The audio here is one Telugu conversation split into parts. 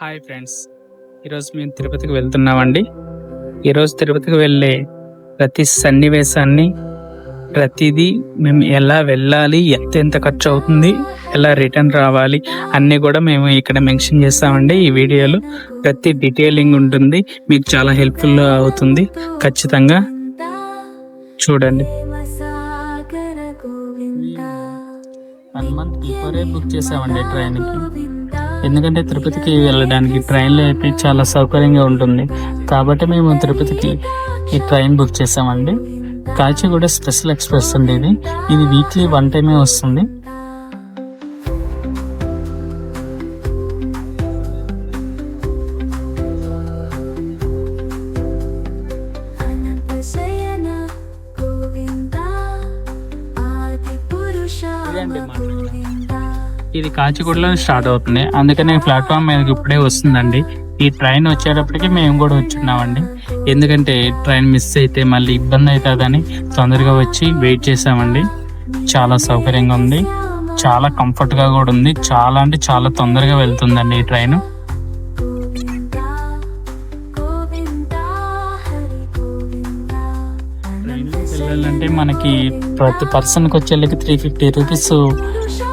Hi friends. ఈరోజు మేము తిరుపతికి వెళ్తున్నామండి. ఈరోజు తిరుపతికి వెళ్ళే ప్రతి సన్నివేశాన్ని ప్రతిదీ మేము ఎలా వెళ్ళాలి ఎంత ఎంత ఖర్చు అవుతుంది ఎలా రిటర్న్ రావాలి అన్నీ కూడా మేము ఇక్కడ మెన్షన్ చేస్తామండి ఈ వీడియోలో. ప్రతి డీటెయిలింగ్ ఉంటుంది మీకు చాలా హెల్ప్ఫుల్ అవుతుంది. ఖచ్చితంగా చూడండి. వన్ మంత్ బిఫోరే బుక్ చేసామండి ట్రైన్కి. ఎందుకంటే తిరుపతికి వెళ్ళడానికి ట్రైన్లో అయితే చాలా సౌకర్యంగా ఉంటుంది. కాబట్టి మేము తిరుపతికి ఈ ట్రైన్ బుక్ చేసామండి. కాచిగూడ స్పెషల్ ఎక్స్ప్రెస్ అండి ఇది. ఇది వీక్లీ వన్ టైమే వస్తుంది. కాచిగూడలో స్టార్ట్ అవుతుంది. అందుకనే ప్లాట్ఫామ్ మీదకి ఇప్పుడే వస్తుందండి. ఈ ట్రైన్ వచ్చేటప్పటికి మేము కూడా వచ్చున్నామండి. ఎందుకంటే ట్రైన్ మిస్ అయితే మళ్ళీ ఇబ్బంది అవుతుందని తొందరగా వచ్చి వెయిట్ చేసామండి. చాలా సౌకర్యంగా ఉంది. చాలా కంఫర్ట్గా కూడా ఉంది. చాలా అంటే చాలా తొందరగా వెళ్తుందండి ఈ ట్రైన్. ట్రైన్లో వెళ్ళాలంటే మనకి ప్రతి పర్సన్కి వచ్చేళ్ళకి three fifty rupees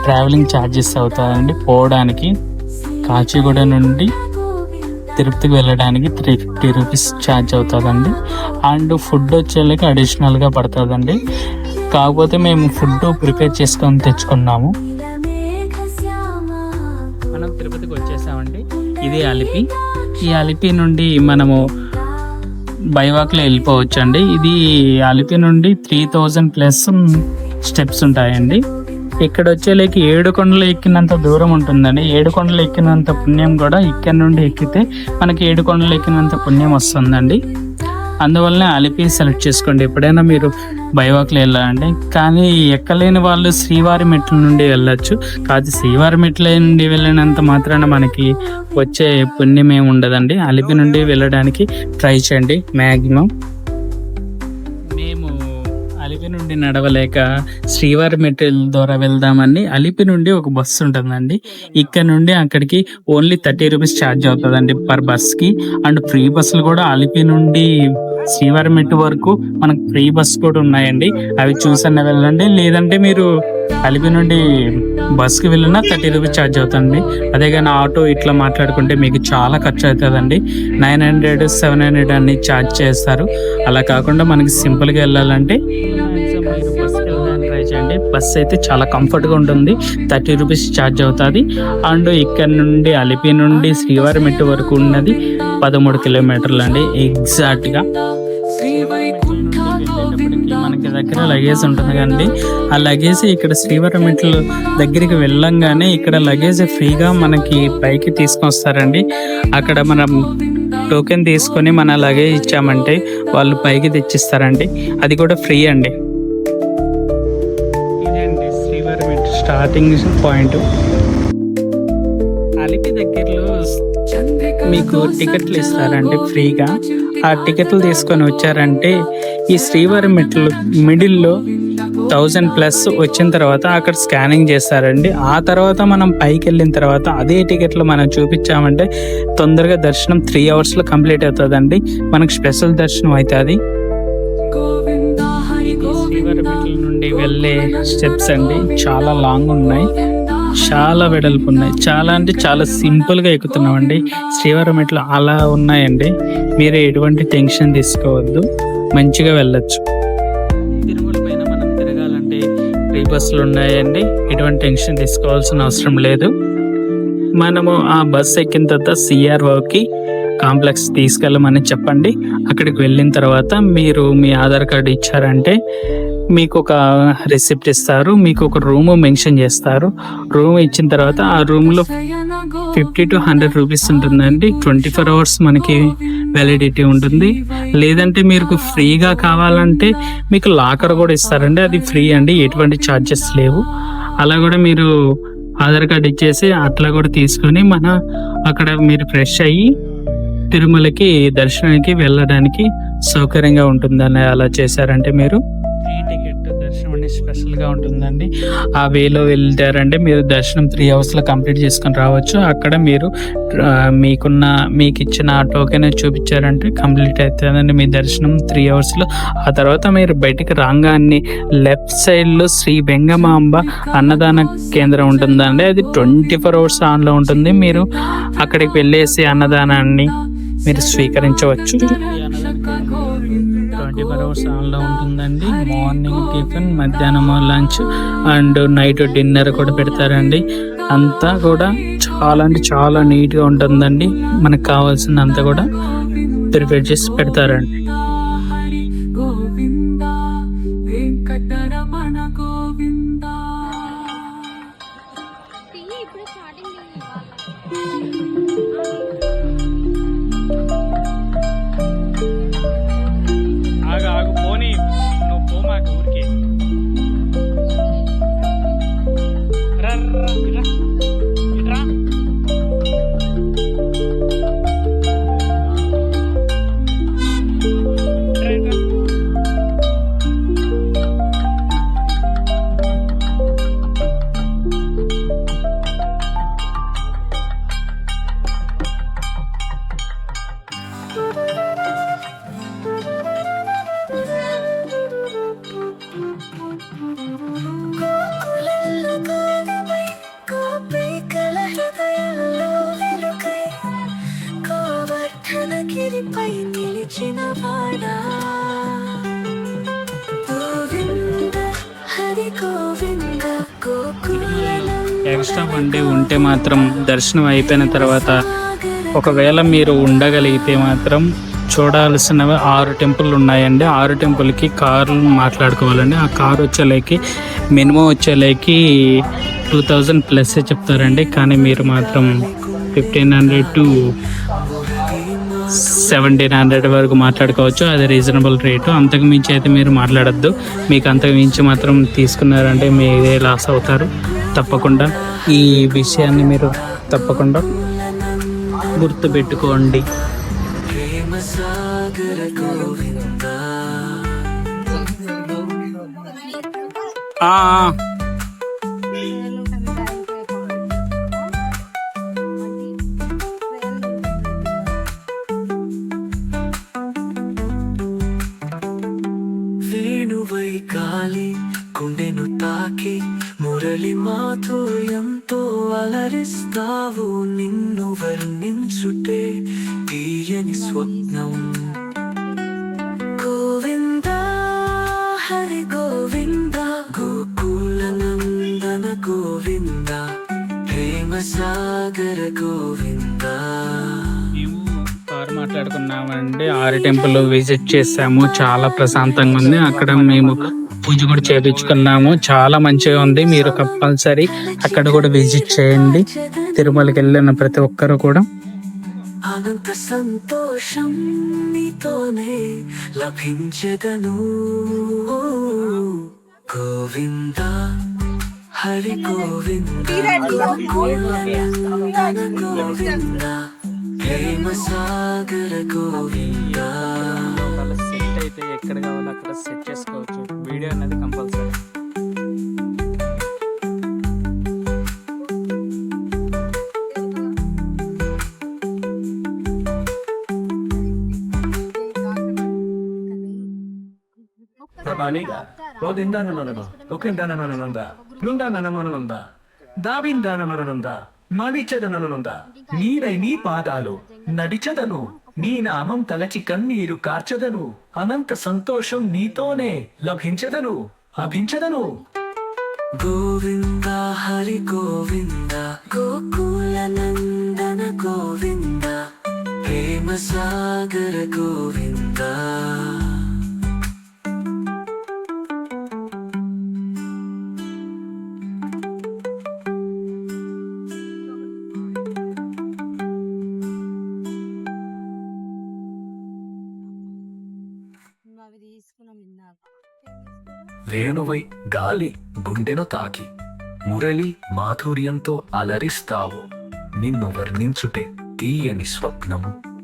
travelling charges అవుతాయండి. పోవడానికి కాచిగూడ నుండి తిరుపతికి వెళ్ళడానికి త్రీ ఫిఫ్టీ రూపీస్ ఛార్జ్ అవుతుందండి. అండ్ ఫుడ్ వచ్చేళ్ళకి అడిషనల్గా పడుతుందండి. కాకపోతే మేము ఫుడ్ ప్రిపేర్ చేసుకొని తెచ్చుకున్నాము. మనం తిరుపతికి వచ్చేసామండి. ఇది అలిపి. ఈ అలిపి నుండి మనము బైవాక్లో వెళ్ళిపోవచ్చు అండి ఇది అలిపి నుండి త్రీ థౌజండ్ ప్లస్ స్టెప్స్ ఉంటాయండి. ఇక్కడ వచ్చేలేకి ఏడు కొండలు ఎక్కినంత దూరం ఉంటుందండి. ఏడు కొండలు ఎక్కినంత పుణ్యం కూడా ఇక్కడ నుండి ఎక్కితే మనకి ఏడు కొండలు ఎక్కినంత పుణ్యం వస్తుందండి. అందువల్ల అలిపి సెలెక్ట్ చేసుకోండి. ఎప్పుడైనా మీరు బైవాక్లో వెళ్ళాలండి కానీ ఎక్కలేని వాళ్ళు శ్రీవారి మెట్ల నుండి వెళ్ళొచ్చు. కాదు శ్రీవారి మెట్ల నుండి వెళ్ళినంత మాత్రాన మనకి వచ్చే పుణ్యం ఏమి ఉండదండి అలిపి నుండి వెళ్ళడానికి ట్రై చేయండి. మ్యాక్సిమం నుండి నడవలేక శ్రీవారి మెటీరియల్ ద్వారా వెళ్దామని అలిపి నుండి ఒక బస్సు ఉంటుందండి. ఇక్కడ నుండి అక్కడికి ఓన్లీ థర్టీ రూపీస్ ఛార్జ్ అవుతుందండి పర్ బస్కి అండ్ ఫ్రీ బస్సులు కూడా అలిపి నుండి శ్రీవారి మెట్టు వరకు మనకు ఫ్రీ బస్ కూడా ఉన్నాయండి. అవి చూసన్న వెళ్ళండి. లేదంటే మీరు అలిపి నుండి బస్కి వెళ్ళినా థర్టీ రూపీస్ ఛార్జ్ అవుతుంది. అదే కానీ ఆటో ఇట్లా మాట్లాడుకుంటే మీకు చాలా ఖర్చు అవుతుందండి. నైన్ హండ్రెడ్ సెవెన్ హండ్రెడ్ అన్ని ఛార్జ్ చేస్తారు. అలా కాకుండా మనకి సింపుల్గా వెళ్ళాలంటే చేయండి బస్ అయితే చాలా కంఫర్ట్గా ఉంటుంది. థర్టీ రూపీస్ ఛార్జ్ అవుతుంది. అండ్ ఇక్కడ నుండి అలిపి నుండి శ్రీవారిమెట్టు వరకు ఉన్నది పదమూడు కిలోమీటర్లు అండి. ఎగ్జాక్ట్గా దగ్గర లగేజ్ ఉంటుంది కండి ఆ లగేజ్ ఇక్కడ శ్రీవారి మెట్లు దగ్గరికి వెళ్ళంగానే ఇక్కడ లగేజ్ ఫ్రీగా మనకి పైకి తీసుకొస్తారండి. అక్కడ మనం టోకెన్ తీసుకొని మన లగేజ్ ఇచ్చామంటే వాళ్ళు పైకి తెచ్చిస్తారండి. అది కూడా ఫ్రీ అండి. ఇదండి శ్రీవారి మెట్లు స్టార్టింగ్ పాయింట్ అలిపి దగ్గరలో మీకు టికెట్లు ఇస్తారండి ఫ్రీగా. ఆ టికెట్లు తీసుకొని వచ్చారంటే ఈ శ్రీవారి మెట్లు మిడిల్లో థౌజండ్ ప్లస్ వచ్చిన తర్వాత అక్కడ స్కానింగ్ చేస్తారండి. ఆ తర్వాత మనం పైకి వెళ్ళిన తర్వాత అదే టికెట్లు మనం చూపించామంటే తొందరగా దర్శనం త్రీ అవర్స్లో కంప్లీట్ అవుతుందండి. మనకు స్పెషల్ దర్శనం అవుతుంది. శ్రీవారి మెట్ల నుండి వెళ్ళే స్టెప్స్ అండి చాలా లాంగ్ ఉన్నాయి. చాలా వెడల్పు ఉన్నాయి. చాలా అంటే చాలా సింపుల్గా ఎక్కుతున్నామండి. శ్రీవారం మెట్లు అలా ఉన్నాయండి. మీరు ఎటువంటి టెన్షన్ తీసుకోవద్దు. మంచిగా వెళ్ళచ్చు. తిరుమల పైన మనం తిరగాలంటే ఫ్రీ బస్సులు ఉన్నాయండి. ఎటువంటి టెన్షన్ తీసుకోవాల్సిన అవసరం లేదు. మనము ఆ బస్సు ఎక్కిన తర్వాత సిఆర్ఓకి కాంప్లెక్స్ తీసుకెళ్ళమని చెప్పండి. అక్కడికి వెళ్ళిన తర్వాత మీరు మీ ఆధార్ కార్డు ఇచ్చారంటే మీకు ఒక రిసిప్ట్ ఇస్తారు. మీకు ఒక రూమ్ మెన్షన్ చేస్తారు. రూమ్ ఇచ్చిన తర్వాత ఆ రూమ్లో ఫిఫ్టీ టు హండ్రెడ్ రూపీస్ ఉంటుందండి. ట్వంటీ ఫోర్ అవర్స్ మనకి వ్యాలిడిటీ ఉంటుంది. లేదంటే మీకు ఫ్రీగా కావాలంటే మీకు లాకర్ కూడా ఇస్తారండి. అది ఫ్రీ అండి. ఎటువంటి ఛార్జెస్ లేవు. అలా కూడా మీరు ఆధార్ కార్డు ఇచ్చేసి అట్లా కూడా తీసుకొని మన అక్కడ మీరు ఫ్రెష్ అయ్యి తిరుమలకి దర్శనానికి వెళ్ళడానికి సౌకర్యంగా ఉంటుందని అలా చేశారంటే మీరు ఫ్రీ స్పెషల్గా ఉంటుందండి. ఆ వేలో వెళ్తారంటే మీరు దర్శనం త్రీ అవర్స్లో కంప్లీట్ చేసుకొని రావచ్చు. అక్కడ మీరు మీకున్న మీకు ఇచ్చిన టోకెన్ చూపించారంటే కంప్లీట్ అవుతుందండి మీ దర్శనం త్రీ అవర్స్లో. ఆ తర్వాత మీరు బయటికి రాగానే లెఫ్ట్ సైడ్లో శ్రీ వెంగమాంబ అన్నదాన కేంద్రం ఉంటుందండి. అది ట్వంటీ ఫోర్ అవర్స్ ఆన్లో ఉంటుంది. మీరు అక్కడికి వెళ్ళేసి అన్నదానాన్ని మీరు స్వీకరించవచ్చు. ట్వంటీ ఫోర్ అవర్స్ ఆన్లో ఉంటుందండి. మార్నింగ్ టిఫిన్ మధ్యాహ్నం లంచ్ అండ్ నైట్ డిన్నర్ కూడా పెడతారండి. అంతా కూడా చాలా అంటే చాలా నీట్గా ఉంటుందండి. మనకు కావాల్సిందంతా కూడా ప్రిపేర్ చేసి పెడతారండి. నిలిచిన వాడా Govinda Hari Govinda extra one day ఉంటే మాత్రం దర్శనం అయిపోయిన తర్వాత ఒకవేళ మీరు ఉండగలిగితే మాత్రం చూడాల్సినవి ఆరు టెంపుల్ ఉన్నాయండి. ఆరు టెంపుల్కి కార్లు మాట్లాడుకోవాలండి. ఆ కార్ వచ్చేలేకి మినిమం వచ్చేలేకి టూ థౌజండ్ ప్లస్ చెప్తారండి. కానీ మీరు మాత్రం fifteen hundred to seventeen hundred వరకు మాట్లాడుకోవచ్చు. అది రీజనబుల్ రేటు అంతకు మించి అయితే మీరు మాట్లాడద్దు. మీకు అంతకు మించి మాత్రం తీసుకున్నారంటే మీరే లాస్ అవుతారు. తప్పకుండా ఈ విషయాన్ని మీరు తప్పకుండా గుర్తుపెట్టుకోండి. ఆ, గాలి గుండెను తాకి మురళి మాధుర్యంతో అలరిస్తావు. నిన్ను వర్ణించుటే తీయని స్వప్నం. గోవింద హరి గోవింద గోకుల నందన గోవింద ప్రేమ సాగర గోవింద. మేము మాట్లాడుకున్నామండి. ఆరి టెంపుల్ విజిట్ చేసాము. చాలా ప్రశాంతంగా ఉంది. అక్కడ మేము పూజ కూడా చేపించుకున్నాము. చాలా మంచిగా ఉంది. మీరు కంపల్సరీ అక్కడ కూడా విజిట్ చేయండి. తిరుమలకి వెళ్ళిన ప్రతి ఒక్కరు కూడా. అనంత సంతోషం నీతోనే లభించదను. గోవింద హరి గోవింద గోవింద గోవింద ప్రేమ సాగర గోవింద. అయితే ఎక్కడ కావాలో అక్కడ సెట్ చేసుకోవచ్చు. వీడియో అనేది కంపల్సరీ. Rabaniga, Rodindanananda, నీరై నీ పాదాలు నడిచదను. నీ నామం తలచి కన్నీరు కార్చదను. అనంత సంతోషం నీతోనే లభించదను. అభించదను. గోవింద హరి గోవింద. గోకుల నందన గోవింద. ప్రేమ సాగర గోవింద. గాలి గుండెను తాకి. మురళి మాధుర్యంతో అలరిస్తావు. నిన్ను వర్ణించుటే తీయని స్వప్నము.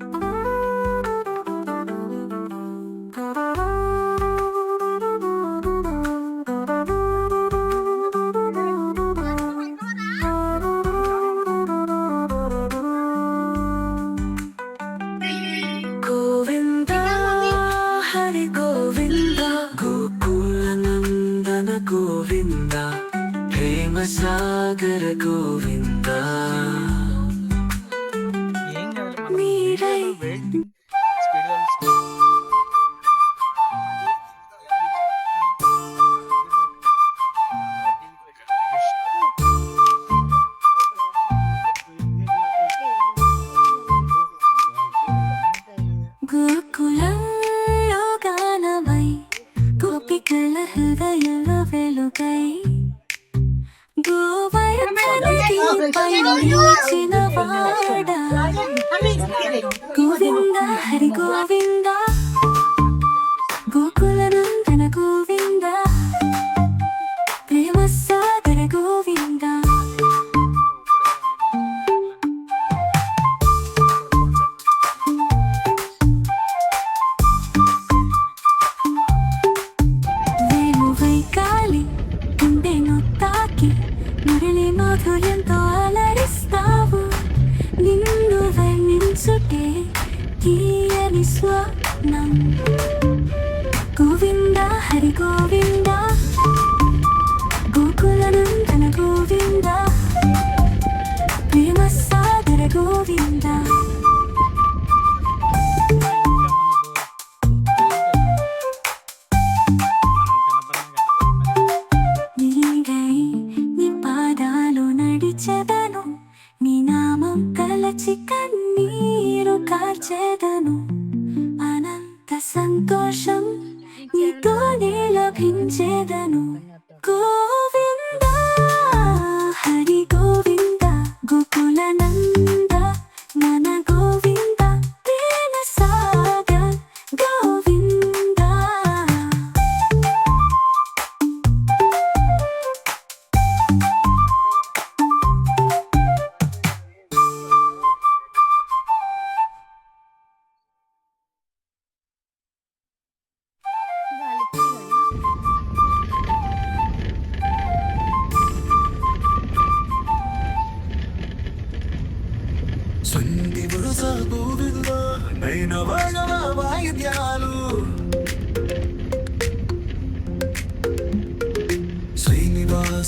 变大。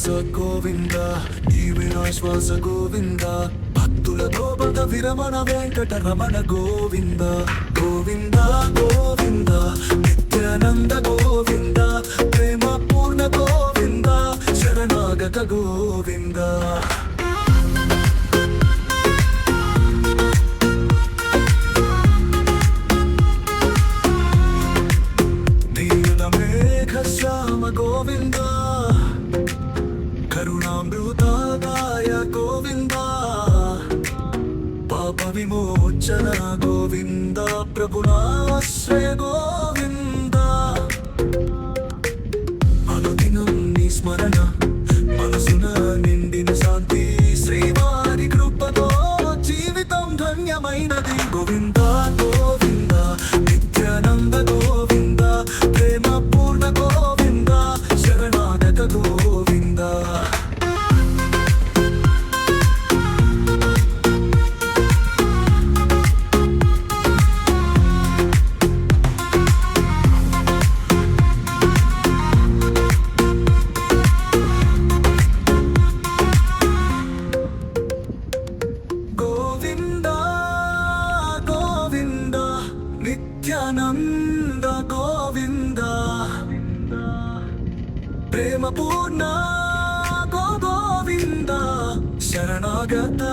శ్వాస గోవింద ఈ వినాశ్వాస గోవింద? భక్తులతో పద విరమణ వెంకట రమణ గోవింద? గోవింద గోవింద? నిత్యానంద గోవింద? ప్రేమ పూర్ణ గోవింద? శరణాగత గోవింద? గోవింద? విమోచన గోవింద ప్రభులాశ్రయ గోవింద ശരണാഗത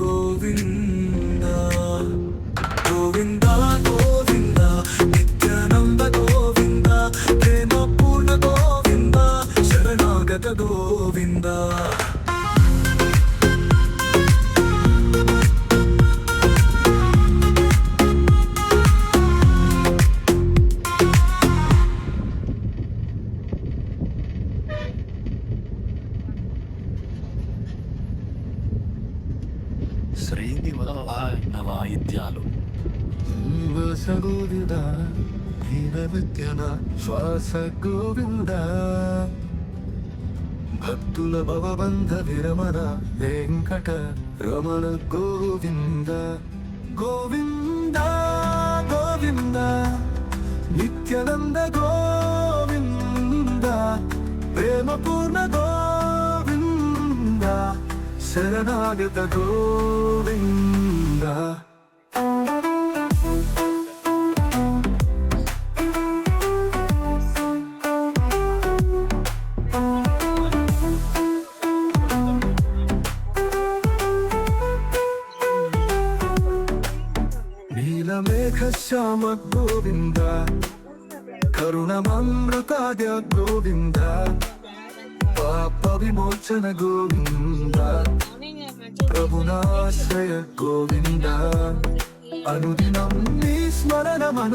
ഗോവിന്ദ. శ్రీనివాయిద్యాలు శ్రీవస గోవింద దీనవిద్యన శ్వాస గోవింద. భక్తుల భవబంధ విరమణ వెంకట రమణ గోవింద. గోవింద గోవింద. నిత్యనంద గోవింద. ప్రేమపూర్ణ గోవింద. శరణాగత గోవింద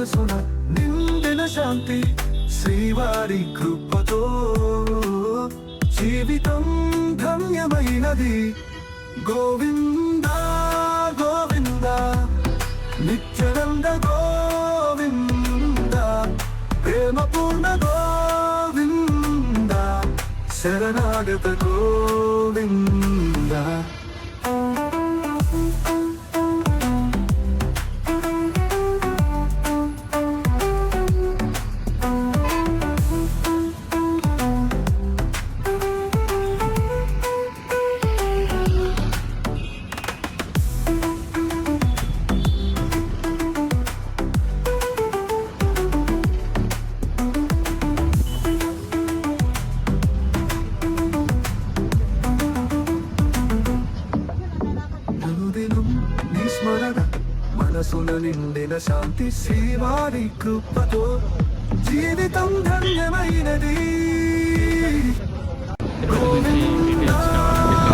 మనసున నిండిన శాంతి శ్రీవారి కృపతో జీవితం ధన్యమైనది. గోవింద గోవింద నిత్యనంద గోవింద ప్రేమపూర్ణ గోవింద శరణాగత గోవింద.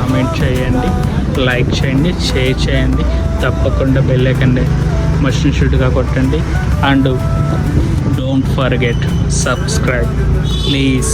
కామెంట్ చేయండి లైక్ చేయండి షేర్ చేయండి తప్పకుండా బెల్ ఐకన్ మషన్ షూట్గా కొట్టండి. And don't forget subscribe please